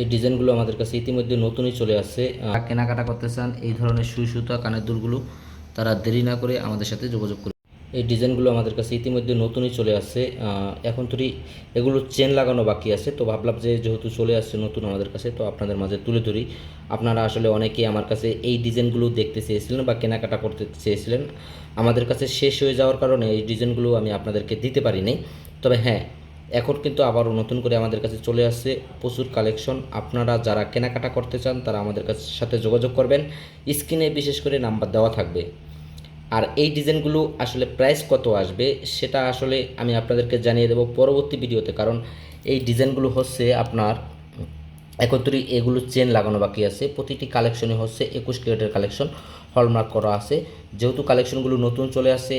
এই ডিজাইনগুলো আমাদের কাছে ইতিমধ্যে নতুনই চলে আসছে। কেনাকাটা করতে চান, এই ধরনের সুই সুতা, কানের দুলগুলো তারা দেরি না করে আমাদের সাথে যোগাযোগ করে এই ডিজাইনগুলো আমাদের কাছে ইতিমধ্যে নতুনই চলে আসছে। এখন তুই এগুলো চেন লাগানো বাকি আছে, তো ভাবলাম যে যেহেতু চলে আসছে নতুন আমাদের কাছে, তো আপনাদের মাঝে তুলে ধরি। আপনারা আসলে অনেকেই আমার কাছে এই ডিজাইনগুলো দেখতে চেয়েছিলেন বা কেনাকাটা করতে চেয়েছিলেন। আমাদের কাছে শেষ হয়ে যাওয়ার কারণে এই ডিজাইনগুলো আমি আপনাদেরকে দিতে পারিনি তবে হ্যাঁ এখন কিন্তু আবারও নতুন করে আমাদের কাছে চলে আসছে প্রচুর কালেকশন। আপনারা যারা কেনাকাটা করতে চান, তারা আমাদের কাছে, সাথে যোগাযোগ করবেন। স্ক্রিনে বিশেষ করে নাম্বার দেওয়া থাকবে। আর এই ডিজাইনগুলো আসলে প্রাইস কত আসবে, সেটা আসলে আমি আপনাদেরকে জানিয়ে দেবো পরবর্তী ভিডিওতে। কারণ এই ডিজাইনগুলো হচ্ছে আপনার একত্রে এগুলো চেন লাগানো বাকি আছে। প্রতিটি কালেকশনে হচ্ছে একুশ ক্যারেটের কালেকশন হলমার্ক করা আছে। যেহেতু কালেকশনগুলো নতুন চলে আসে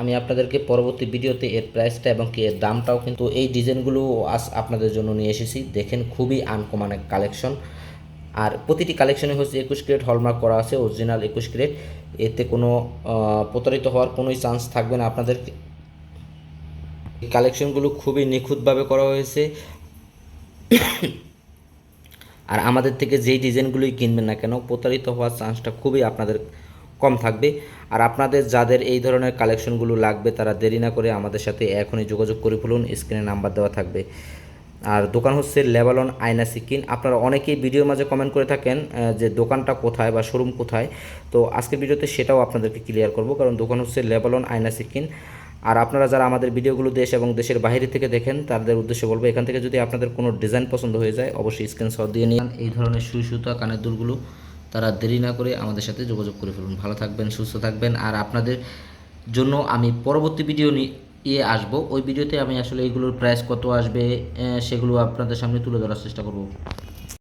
আমি আপনাদেরকে পরবর্তী ভিডিওতে এর প্রাইসটা এবং কি এর দামটাও কিন্তু এই ডিজাইনগুলো আজ আপনাদের জন্য নিয়ে এসেছি। দেখেন খুবই আনকমান এক কালেকশন আর প্রতিটি কালেকশনে হচ্ছে একুশ ক্যারেট হলমার্ক করা আছে অরিজিনাল একুশ ক্যারেট। এতে কোনো প্রতারিত হওয়ার কোনোই চান্স থাকবে না আপনাদের। কালেকশনগুলো খুবই নিখুঁতভাবে করা হয়েছে। আর আমাদের থেকে যেই ডিজাইনগুলোই কিনবেন না কেন, প্রতারিত হওয়ার চান্সটা খুবই আপনাদের কম থাকবে। আর আপনাদের যাদের এই ধরনের কালেকশনগুলো লাগবে, তারা দেরি না করে আমাদের সাথে এখনই যোগাযোগ করে ফেলুন স্ক্রিনে নাম্বার দেওয়া থাকবে। আর দোকান হচ্ছে লেবালন আয়না সিকিন। আপনারা অনেকেই ভিডিওর মাঝে কমেন্ট করে থাকেন যে দোকানটা কোথায় বা শোরুম কোথায়। তো আজকের ভিডিওতে সেটাও আপনাদেরকে ক্লিয়ার করব, কারণ দোকান হচ্ছে লেবালন আয়না সিকিন। আর আপনারা যারা আমাদের ভিডিওগুলো দেশ এবং দেশের বাইরে থেকে দেখেন, তাদের উদ্দেশ্যে বলব, এখান থেকে যদি আপনাদের কোনো ডিজাইন পছন্দ হয়ে যায়, অবশ্যই স্ক্রিনশট দিয়ে নিন। এই ধরনের সুই সুতা, কানের দুলগুলো তারা দেরি না করে আমাদের সাথে যোগাযোগ করে ফেলুন। ভালো থাকবেন, সুস্থ থাকবেন। আর আপনাদের জন্য আমি পরবর্তী ভিডিও নিয়ে আসব। ওই ভিডিওতে আমি আসলে এইগুলোর প্রাইস কত আসবে সেগুলো আপনাদের সামনে তুলে ধরার চেষ্টা করব।